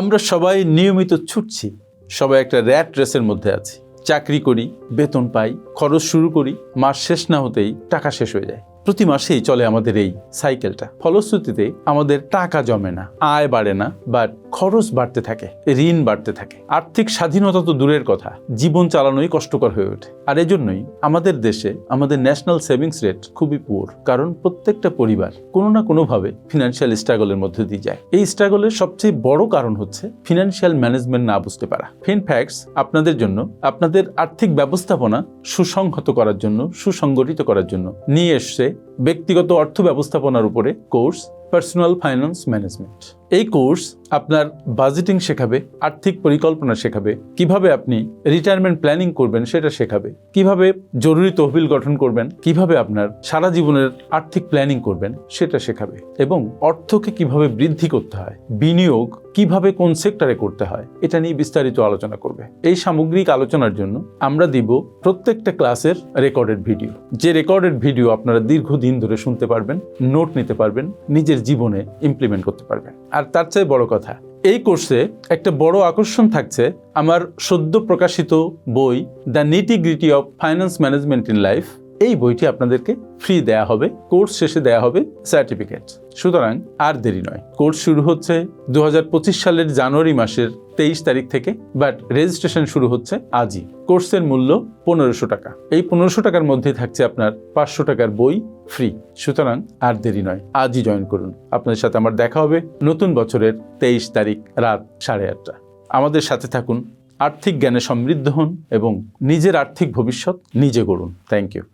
আমরা সবাই নিয়মিত ছুটছি, সবাই একটা র্যাট রেসের মধ্যে আছি। চাকরি করি, বেতন পাই, খরচ শুরু করি, মাস শেষ না হতেই টাকা শেষ হয়ে যায়। প্রতি মাসেই চলে আমাদের এই সাইকেলটা। ফলশ্রুতিতে আমাদের টাকা জমে না, আয় বাড়ে না বাট খরচ বাড়তে থাকে, ঋণ বাড়তে থাকে। আর্থিক স্বাধীনতা তো দূরের কথা, জীবন চালানোই কষ্টকর হয়ে ওঠে। আর এজন্যই আমাদের দেশে আমাদের ন্যাশনাল সেভিংস রেট খুবই পুয়ার কারণ প্রত্যেকটা পরিবার কোনো না কোনোভাবে ফিনান্সিয়াল স্ট্রাগলের মধ্যে দিয়ে যায়। এই স্ট্রাগলের সবচেয়ে বড় কারণ হচ্ছে ফিনান্সিয়াল ম্যানেজমেন্ট না বুঝতে পারা। ফিনফ্যাক্টস আপনাদের জন্য, আপনাদের আর্থিক ব্যবস্থাপনা সুসংহত করার জন্য, সুসংগঠিত করার জন্য নিয়ে এসছে ব্যক্তিগত অর্থ ব্যবস্থাপনার উপরে কোর্স পার্সোনাল ফাইন্যান্স ম্যানেজমেন্ট এই কোর্স আপনার বাজেটিং শেখাবে, আর্থিক পরিকল্পনা শেখাবে, কীভাবে আপনি রিটায়ারমেন্ট প্ল্যানিং করবেন সেটা শেখাবে, কীভাবে জরুরি তহবিল গঠন করবেন, কীভাবে আপনার সারা জীবনের আর্থিক প্ল্যানিং করবেন সেটা শেখাবে এবং অর্থকে কীভাবে বৃদ্ধি করতে হয়, বিনিয়োগ কীভাবে কোন সেক্টরে করতে হয়, এটা নিয়ে বিস্তারিত আলোচনা করবে। এই সামগ্রিক আলোচনার জন্য আমরা দিব প্রত্যেকটা ক্লাসের রেকর্ডেড ভিডিও যে রেকর্ডেড ভিডিও আপনারা দীর্ঘদিন ধরে শুনতে পারবেন নোট নিতে পারবেন, নিজের জীবনে ইমপ্লিমেন্ট করতে পারবেন। আর তার চেয়ে বড় কথা এই কোর্সে একটা বড় আকর্ষণ থাকছে আমার সদ্য প্রকাশিত বই the nitty gritty of finance management in life. এই বইটি আপনাদেরকে ফ্রি দেয়া হবে কোর্স শেষে দেয়া হবে সার্টিফিকেট সুতরাং আর দেরি নয়। কোর্স শুরু হচ্ছে দু হাজার পঁচিশ সালের জানুয়ারি মাসের তেইশ তারিখ থেকে বাট রেজিস্ট্রেশন শুরু হচ্ছে আজই। কোর্সের মূল্য পনেরোশো টাকা। এই পনেরোশো টাকার মধ্যে থাকছে আপনার পাঁচশো টাকার বই ফ্রি সুতরাং আর দেরি নয়, আজই জয়েন করুন। আপনাদের সাথে আমার দেখা হবে নতুন বছরের তেইশ তারিখ রাত সাড়ে আটটা। আমাদের সাথে থাকুন, আর্থিক জ্ঞানে সমৃদ্ধ হন এবং নিজের আর্থিক ভবিষ্যৎ নিজে গড়ুন। Thank you